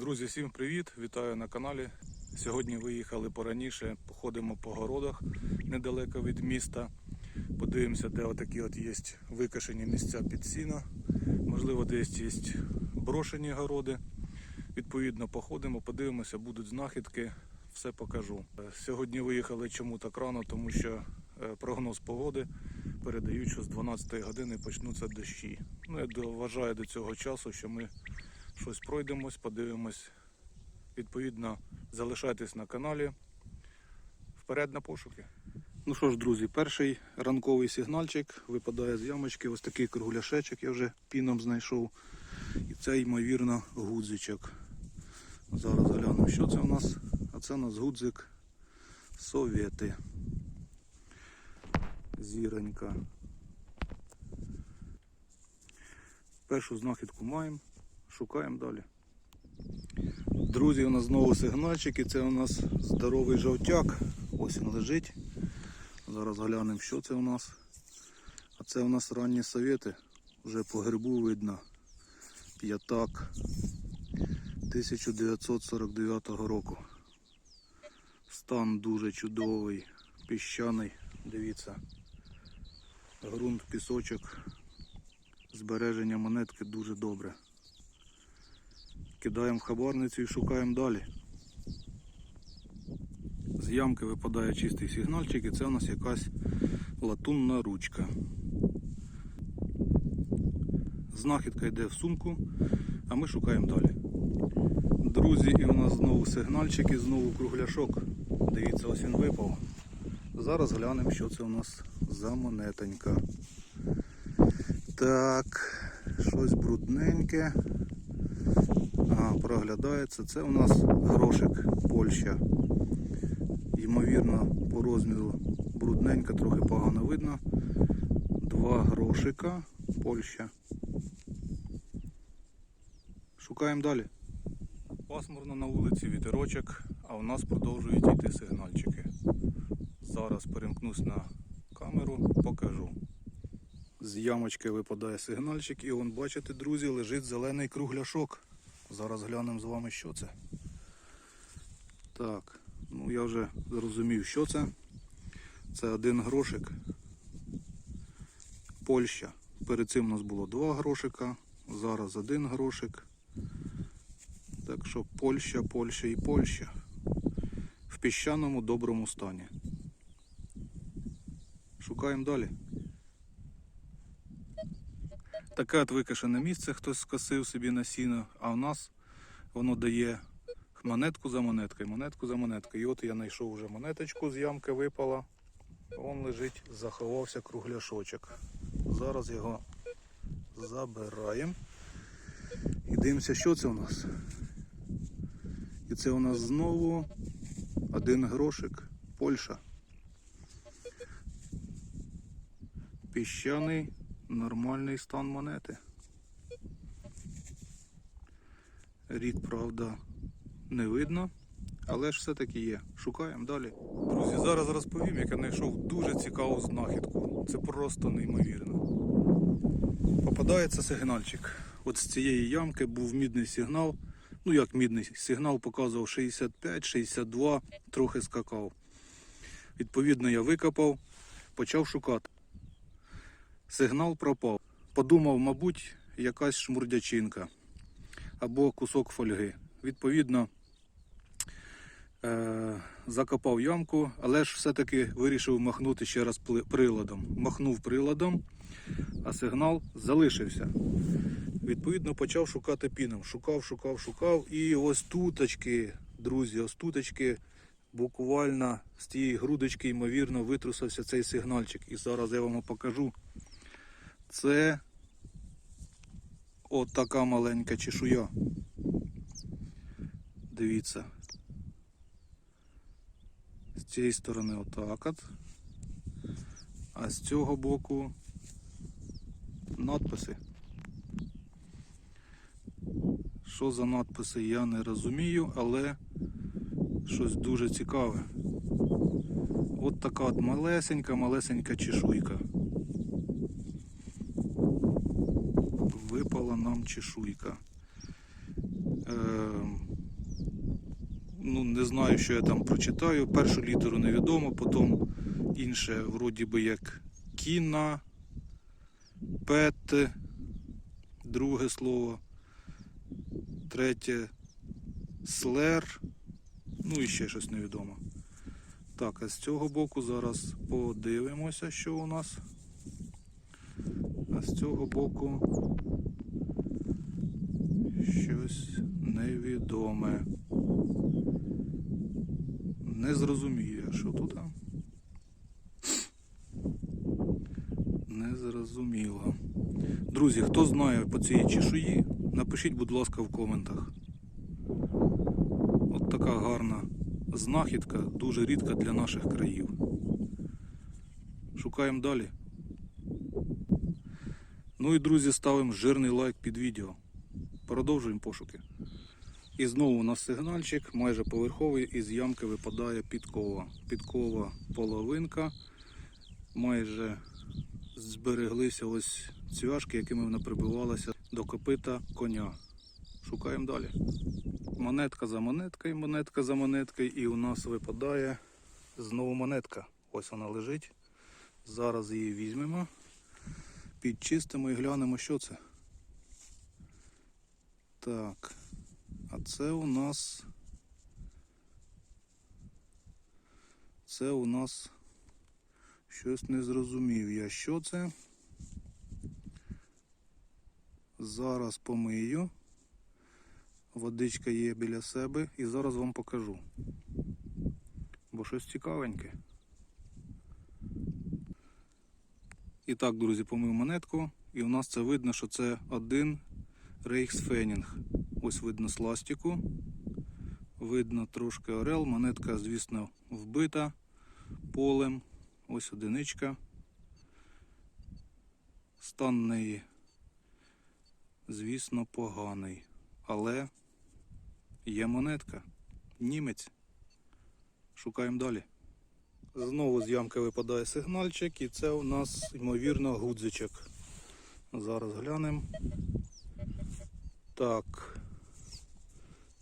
Друзі, всім привіт! Вітаю на каналі. Сьогодні виїхали пораніше, походимо по городах недалеко від міста. Подивимося, де отакі от є викашені місця під сіно. Можливо, десь є брошені городи. Відповідно, походимо, подивимося, будуть знахідки, все покажу. Е, Сьогодні виїхали чому так рано, тому що е, прогноз погоди передають, що з 12 години почнуться дощі. Ну, я вважаю до цього часу, що ми щось пройдемось, подивимось. Відповідно, залишайтесь на каналі. Вперед на пошуки. Ну що ж, друзі, перший ранковий сигнальчик випадає з ямочки. Ось такий кругляшечок я вже піном знайшов. І це, ймовірно, гудзичок. Зараз глянемо, що це у нас. А це у нас гудзик Совєти. Зіронька. Першу знахідку маємо. Шукаємо далі. Друзі, у нас знову сигнальчик і це у нас здоровий жовтяк. Ось він лежить. Зараз глянемо, що це у нас. А це у нас ранні совєти. Вже по гербу видно. П'ятак 1949 року. Стан дуже чудовий, піщаний. Дивіться. Грунт, пісочок. Збереження монетки дуже добре. Кидаємо в хабарницю і шукаємо далі. З ямки випадає чистий сигнальчик і це у нас якась латунна ручка. Знахідка йде в сумку, а ми шукаємо далі. Друзі, і у нас знову сигнальчик і знову кругляшок. Дивіться, ось він випав. Зараз глянемо, що це у нас за монетонька. Так, щось брудненьке. Проглядається. Це у нас грошик Польща. Ймовірно, по розміру брудненька, трохи погано видно. Два грошика Польща. Шукаємо далі. Пасмурно на вулиці вітерочок, а у нас продовжують йти сигнальчики. Зараз перемкнусь на камеру, покажу. З ямочки випадає сигнальчик, і вон, бачите, друзі, лежить зелений кругляшок. Зараз глянемо з вами, що це. Так, ну я вже зрозумів, що це. Це один грошик. Польща. Перед цим у нас було два грошика, зараз один грошик. Так що Польща, Польща і Польща. В піщаному доброму стані. Шукаємо далі. Таке от викашене місце хтось скосив собі на сіно, а в нас воно дає монетку за монеткою, монетку за монеткою. І от я знайшов вже монеточку з ямки випала. Вон лежить, заховався кругляшочок. Зараз його забираємо. І дивимося, що це у нас. І це у нас знову один грошик. Польща. Піщаний нормальний стан монети. Рік, правда, не видно, але ж все-таки є. Шукаємо далі. Друзі, зараз розповім, як я знайшов дуже цікаву знахідку. Це просто неймовірно. Попадається сигнальчик. От з цієї ямки був мідний сигнал. Ну як мідний сигнал показував 65, 62, трохи скакав. Відповідно, я викопав, почав шукати. Сигнал пропав. Подумав, мабуть, якась шмурдячинка або кусок фольги. Відповідно, е- закопав ямку, але ж все-таки вирішив махнути ще раз приладом. Махнув приладом, а сигнал залишився. Відповідно, почав шукати піном. Шукав, шукав, шукав. І ось туточки, друзі, ось туточки, буквально з тієї грудочки, ймовірно, витрусився цей сигнальчик. І зараз я вам покажу. Це от така маленька чешуя. Дивіться. З цієї сторони отак от. А з цього боку надписи. Що за надписи, я не розумію, але щось дуже цікаве. От така от малесенька, малесенька чешуйка. Нам чешуйка. Е, Ну, не знаю, що я там прочитаю. Першу літеру невідомо, потім інше, вроді би як кіна, пет, друге слово, третє слер, ну і ще щось невідомо. Так, а з цього боку зараз подивимося, що у нас. А з цього боку щось невідоме. Не зрозумію, я, що тут. а? Не зрозуміло. Друзі, хто знає по цій чешуї, напишіть, будь ласка, в коментах. От така гарна знахідка, дуже рідка для наших країв. Шукаємо далі. Ну і друзі, ставимо жирний лайк під відео. Продовжуємо пошуки. І знову у нас сигнальчик, майже поверховий, із ямки випадає підкова. Підкова половинка. Майже збереглися ось цвяшки, якими вона прибивалася до копита коня. Шукаємо далі. Монетка за монеткою, монетка за монеткою, і у нас випадає знову монетка. Ось вона лежить. Зараз її візьмемо, підчистимо і глянемо, що це. Так. А це у нас. Це у нас щось не зрозумів я, що це. Зараз помию. Водичка є біля себе і зараз вам покажу. Бо щось цікавеньке. І так, друзі, помив монетку. І у нас це видно, що це один рейхсфенінг. Ось видно сластику. Видно трошки орел. Монетка, звісно, вбита полем. Ось одиничка. Стан неї, звісно, поганий. Але є монетка. Німець. Шукаємо далі. Знову з ямки випадає сигнальчик, і це у нас, ймовірно, гудзичок. Зараз глянемо. Так.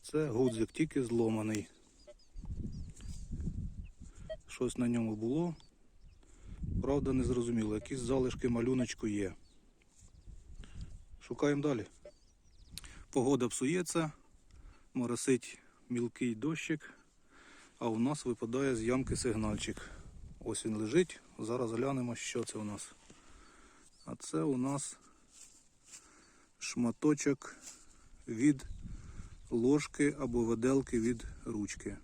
Це гудзик тільки зломаний. Щось на ньому було. Правда, не зрозуміло. Якісь залишки малюночку є. Шукаємо далі. Погода псується, моросить мілкий дощик, а у нас випадає з ямки сигнальчик. Ось він лежить. Зараз глянемо, що це у нас. А це у нас шматочок від ложки або виделки від ручки.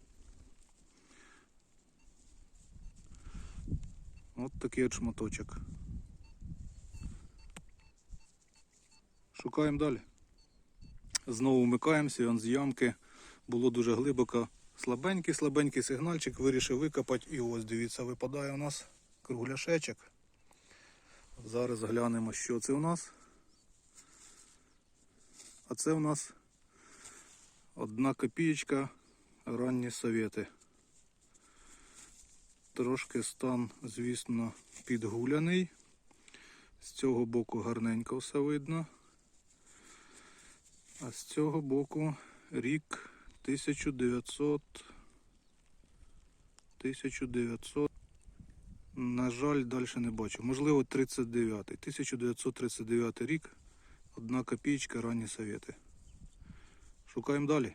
От такий от шматочок. Шукаємо далі. Знову вмикаємося, он з ямки було дуже глибоко. Слабенький, слабенький сигнальчик, вирішив викопати. І ось дивіться, випадає у нас кругляшечок. Зараз глянемо, що це у нас. А це у нас одна копієчка ранні совєти. Трошки стан, звісно, підгуляний. З цього боку гарненько все видно. А з цього боку рік 1900. 1900. На жаль, далі не бачу. Можливо, 39. 1939 рік. Одна копійка ранні совєти. Шукаємо далі.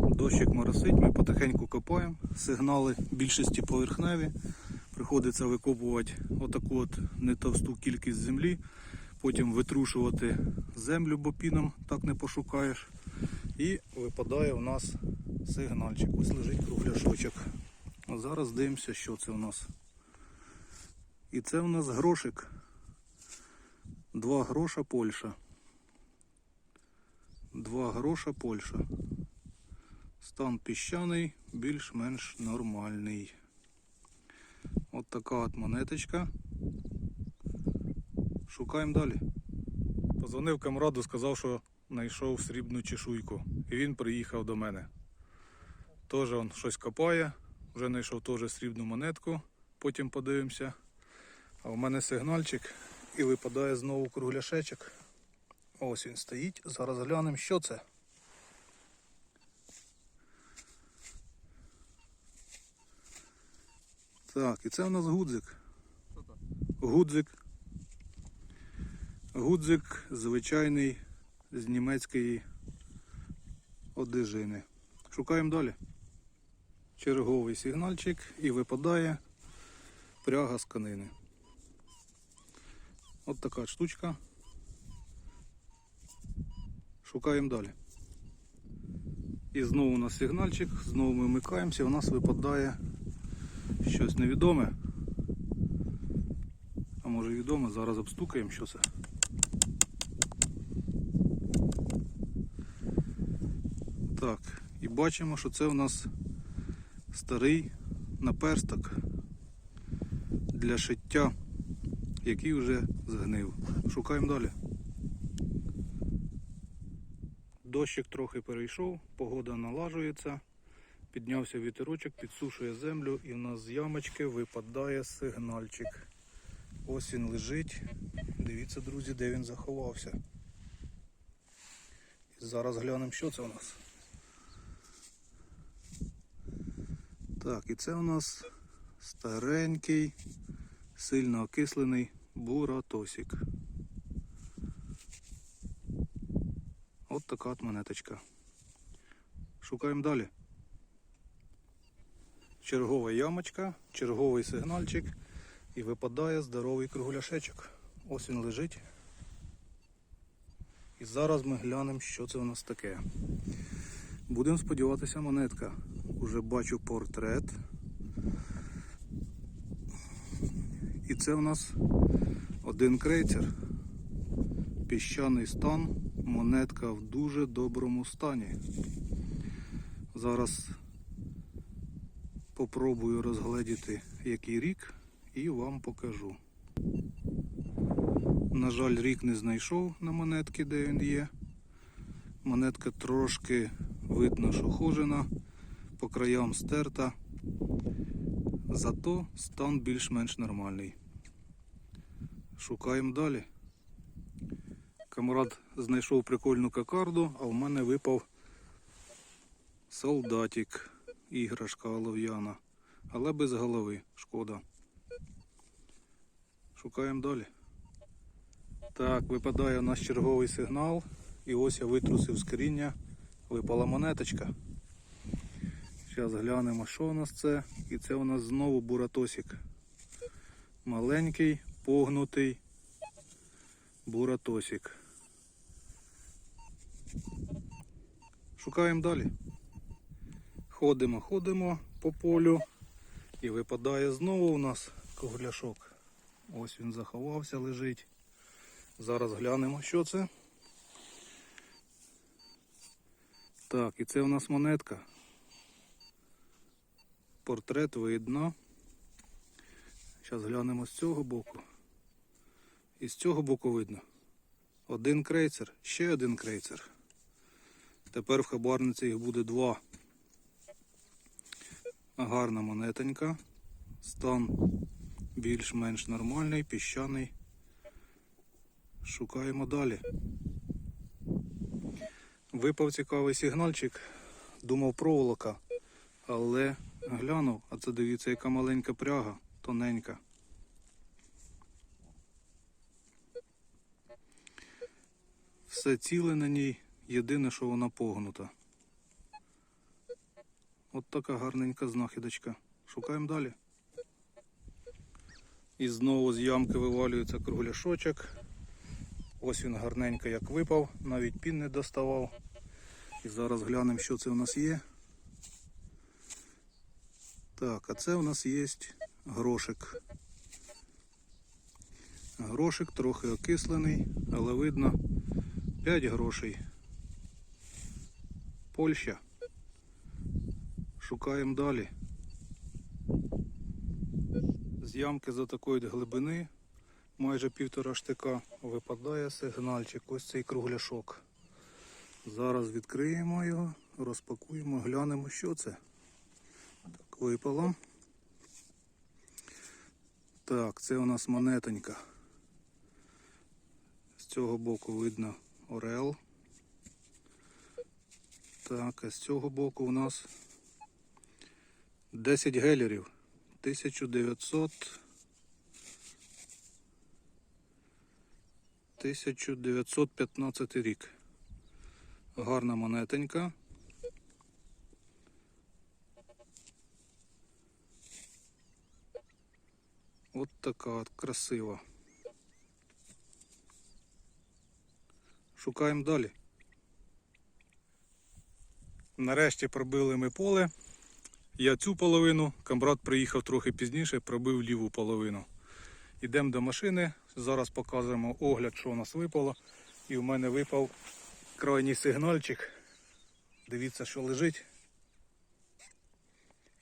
Дощик моросить, ми потихеньку копаємо. Сигнали більшості поверхневі. Приходиться викопувати отаку от не товсту кількість землі. Потім витрушувати землю, бо піном так не пошукаєш. І випадає у нас сигнальчик. Ось лежить кругляшочок. А зараз дивимося, що це у нас. І це у нас грошик. Два гроша Польща. Два гроша Польща. Стан піщаний, більш-менш нормальний. От така от монеточка. Шукаємо далі. Позвонив камраду, сказав, що знайшов срібну чешуйку. І він приїхав до мене. Теж він щось копає, вже знайшов теж срібну монетку, потім подивимося. А у мене сигнальчик і випадає знову кругляшечок. Ось він стоїть. Зараз глянемо, що це. Так, і це у нас гудзик. Гудзик. Гудзик звичайний з німецької одежини. Шукаємо далі. Черговий сигнальчик і випадає пряга з канини. От така штучка. Шукаємо далі. І знову у нас сигнальчик, знову ми вмикаємося, у нас випадає щось невідоме. А може відоме, зараз обстукаємо, що це. Так, і бачимо, що це у нас старий наперсток для шиття, який вже згнив. Шукаємо далі. Дощик трохи перейшов, погода налажується, піднявся вітерочок, підсушує землю і в нас з ямочки випадає сигнальчик. Ось він лежить. Дивіться, друзі, де він заховався. І зараз глянемо, що це у нас. Так, і це у нас старенький, сильно окислений буратосик. От така от монеточка. Шукаємо далі. Чергова ямочка, черговий сигнальчик. І випадає здоровий кругляшечок. Ось він лежить. І зараз ми глянемо, що це у нас таке. Будемо сподіватися, монетка. Уже бачу портрет. Це у нас один крейцер. Піщаний стан, монетка в дуже доброму стані. Зараз попробую розгледіти, який рік і вам покажу. На жаль, рік не знайшов на монетки, де він є. Монетка трошки видно, що хожена, по краям стерта. Зато стан більш-менш нормальний. Шукаємо далі. Камрад знайшов прикольну кокарду, а в мене випав солдатик, іграшка олов'яна, але без голови, шкода. Шукаємо далі. Так, випадає у нас черговий сигнал. І ось я витрусив з коріння, випала монеточка. Зараз глянемо, що у нас це. І це у нас знову буратосик. Маленький, погнутий буратосик. Шукаємо далі. Ходимо, ходимо по полю. І випадає знову у нас кругляшок. Ось він заховався, лежить. Зараз глянемо, що це. Так, і це у нас монетка. Портрет видно. Зараз глянемо з цього боку. І з цього боку видно. Один крейцер, ще один крейцер. Тепер в хабарниці їх буде два. Гарна монетонька. Стан більш-менш нормальний, піщаний. Шукаємо далі. Випав цікавий сигнальчик, думав проволока, але глянув, а це дивіться, яка маленька пряга, тоненька. Все ціле на ній, єдине, що вона погнута. От така гарненька знахідочка. Шукаємо далі. І знову з ямки вивалюється кругляшочок. Ось він гарненько як випав, навіть пін не доставав. І зараз глянемо, що це у нас є. Так, а це у нас є грошик. Грошик трохи окислений, але видно 5 грошей. Польща. Шукаємо далі. З ямки за такої глибини майже півтора штика випадає сигнальчик, ось цей кругляшок. Зараз відкриємо його, розпакуємо, глянемо, що це. Так, випало. Так, це у нас монетонька. З цього боку видно орел. Так, а з цього боку у нас 10 гелерів. 1900 1915 рік. Гарна монетенька. От така от красива. Шукаємо далі. Нарешті пробили ми поле. Я цю половину, камбрат приїхав трохи пізніше, пробив ліву половину. Йдемо до машини, зараз показуємо огляд, що у нас випало. І в мене випав крайній сигнальчик. Дивіться, що лежить.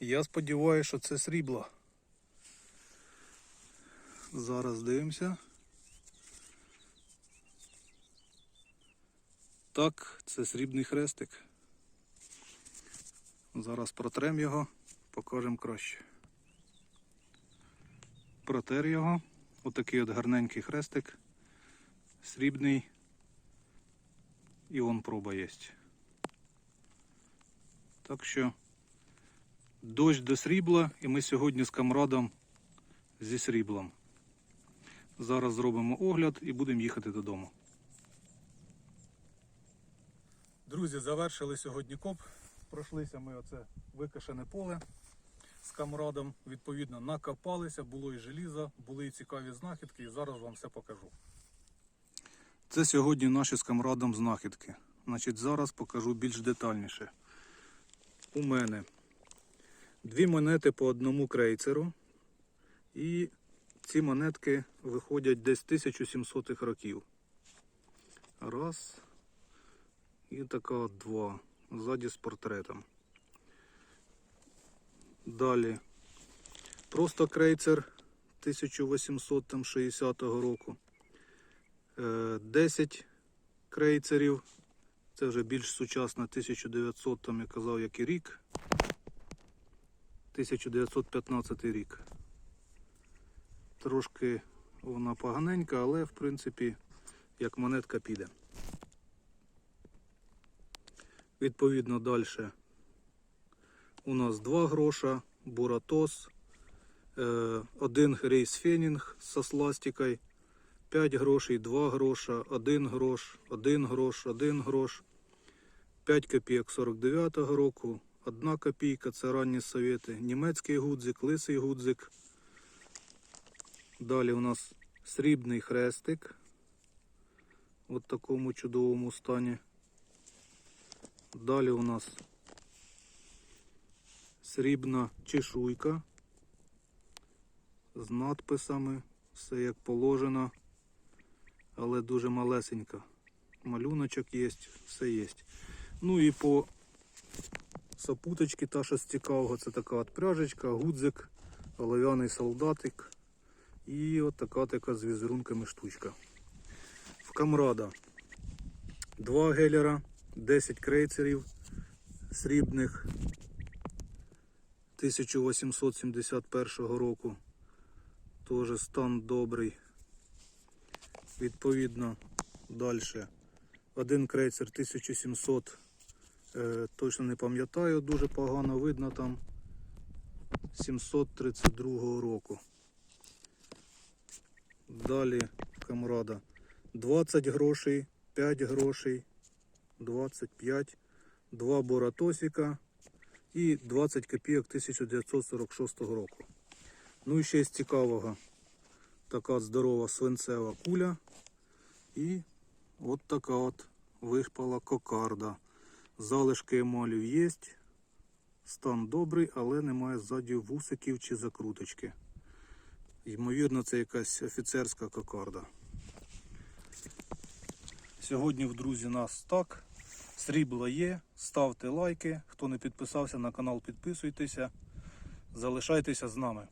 Я сподіваюся, що це срібло. Зараз дивимося. Так, це срібний хрестик. Зараз протрем його, покажемо краще. Протер його. Отакий от гарненький хрестик. Срібний. І вон проба є. Так що дощ до срібла, і ми сьогодні з камрадом зі сріблом. Зараз зробимо огляд і будемо їхати додому. Друзі, завершили сьогодні коп. Пройшлися ми оце викашене поле з камрадом. Відповідно, накопалися, було і желізо, були і цікаві знахідки, і зараз вам все покажу. Це сьогодні наші з камрадом знахідки. Значить, зараз покажу більш детальніше. У мене дві монети по одному крейцеру. І ці монетки виходять десь 1700-х років. Раз. І така от два. Ззаді з портретом. Далі. Просто крейцер 1860 року. Е, 10 крейцерів. Це вже більш сучасно 1900, там я казав, як і рік. 1915 рік. Трошки вона поганенька, але в принципі як монетка піде. Відповідно, далі у нас 2 гроша, буратос, е, один рейс фенінг со сластикою, 5 грошей, 2 гроша, 1 грош, 1 грош, 1 грош, 5 копійок 49-го року, 1 копійка, це ранні совєти, німецький гудзик, лисий гудзик. Далі у нас срібний хрестик. От такому чудовому стані. Далі у нас срібна чешуйка з надписами, все як положено, але дуже малесенька. Малюночок є, все є. Ну і по сапуточці та що з цікавого, це така от пряжечка, гудзик, олов'яний солдатик і от така така з візерунками штучка. В камрада два гелера. 10 крейцерів срібних 1871 року. Теж стан добрий. Відповідно, далі. Один крейцер 1700, е, точно не пам'ятаю, дуже погано видно там 732 року. Далі камрада 20 грошей, 5 грошей. 25, 2 боратосика і 20 копійок 1946 року. Ну і ще з цікавого така здорова свинцева куля. І от така от вишпала кокарда. Залишки емалів є. Стан добрий, але немає ззаді вусиків чи закруточки. Ймовірно, це якась офіцерська кокарда. Сьогодні в друзі нас так. Срібло є. Ставте лайки. Хто не підписався на канал, підписуйтеся. Залишайтеся з нами.